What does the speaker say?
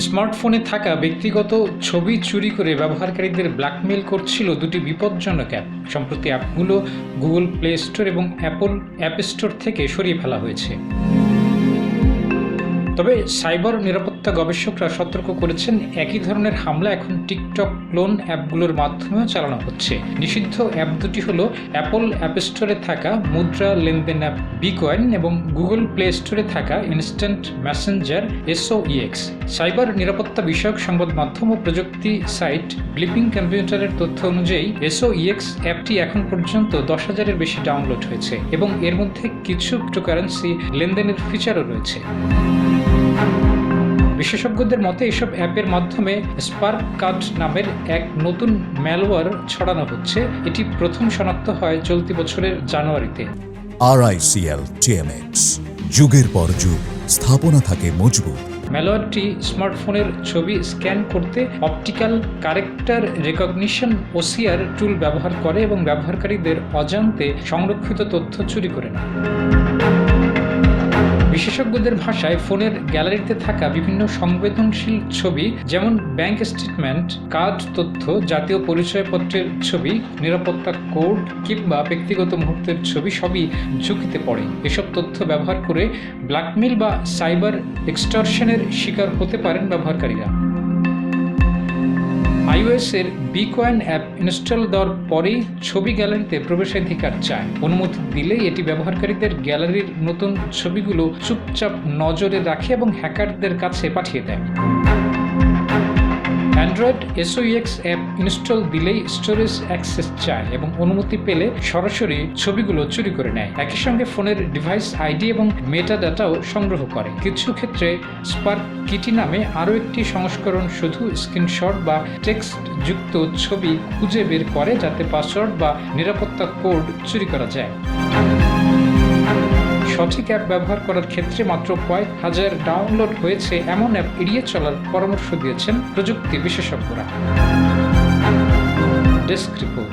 স্মার্টফোনে থাকা ব্যক্তিগত ছবি চুরি করে ব্যবহারকারীদের ব্ল্যাকমেল করছিল দুটি বিপজ্জনক অ্যাপ। সম্প্রতি অ্যাপগুলো গুগল প্লে স্টোর এবং অ্যাপল অ্যাপ স্টোর থেকে সরিয়ে ফেলা হয়েছে। তবে সাইবার নিরাপত্তা গবেষকরা সতর্ক করেছেন, একই ধরনের হামলা এখন টিকটক ক্লোন অ্যাপগুলোর মাধ্যমেও চালানো হচ্ছে। নিষিদ্ধ অ্যাপ দুটি হলো অ্যাপল অ্যাপ স্টোরে থাকা মুদ্রা লেনদেন অ্যাপ বিকয়েন এবং গুগল প্লে স্টোরে থাকা ইনস্ট্যান্ট মেসেঞ্জার এসওইএক্স। সাইবার নিরাপত্তা বিষয়ক সংবাদ মাধ্যম ও প্রযুক্তি সাইট ব্লিপিং কম্পিউটারের তথ্য অনুযায়ী এসওইএক্স অ্যাপটি এখন পর্যন্ত দশ হাজারের বেশি ডাউনলোড হয়েছে এবং এর মধ্যে কিছু ক্রিপ্টোকারেন্সি লেনদেনের ফিচারও রয়েছে। বিশেষজ্ঞদের মতে এসব অ্যাপের মাধ্যমে স্পার্ক কার্ড নামের এক নতুন ম্যালওয়্যার ছড়ানো হচ্ছে। এটি প্রথম শনাক্ত হয় চলতি বছরের জানুয়ারিতে। আরআইসিএল টিএমএক্স যুগের পর যুগ স্থাপনা থাকে মজবুত। ম্যালওয়্যারটি স্মার্টফোনের ছবি স্ক্যান করতে optical character recognition OCR tool ব্যবহার করে এবং ব্যবহারকারীদের অজান্তে সংরক্ষিত তথ্য চুরি করে নেয়। বিশেষজ্ঞদের ভাষায় ফোনের গ্যালারিতে থাকা বিভিন্ন সংবেদনশীল ছবি, যেমন ব্যাংক স্টেটমেন্ট, কার্ড তথ্য, জাতীয় পরিচয়পত্রের ছবি, নিরাপত্তা কোড কিংবা ব্যক্তিগত মুহূর্তের ছবি সবই ঝুঁকিতে পড়ে। এসব তথ্য ব্যবহার করে ব্ল্যাকমেল বা সাইবার এক্সটর্শনের শিকার হতে পারেন ব্যবহারকারীরা। এর বিকয়েন অ্যাপ ইনস্টল দেওয়ার পরেই ছবি গ্যালারিতে প্রবেশাধিকার চায়। অনুমতি দিলেই এটি ব্যবহারকারীদের গ্যালারির নতুন ছবিগুলো চুপচাপ নজরে রাখে এবং হ্যাকারদের কাছে পাঠিয়ে দেয়। অ্যান্ড্রয়েড এসওইএক্স অ্যাপ ইনস্টল দিলেই স্টোরেজ অ্যাক্সেস চায় এবং অনুমতি পেলে সরাসরি ছবিগুলো চুরি করে নেয়। একই সঙ্গে ফোনের ডিভাইস আইডি এবং মেটা ডাটাও সংগ্রহ করে। কিছু ক্ষেত্রে স্পার্ক কিটি নামে আরও একটি সংস্করণ শুধু স্ক্রিনশট বা টেক্সট যুক্ত ছবি খুঁজে বের করে যাতে পাসওয়ার্ড বা নিরাপত্তা কোড চুরি করা যায়। সঠিক অ্যাপ ব্যবহার করার ক্ষেত্রে মাত্র কয়েক হাজার ডাউনলোড হয়েছে। এমন অ্যাপ এড়িয়ে চলার পরামর্শ দিয়েছেন প্রযুক্তি বিশেষজ্ঞরা। Desk report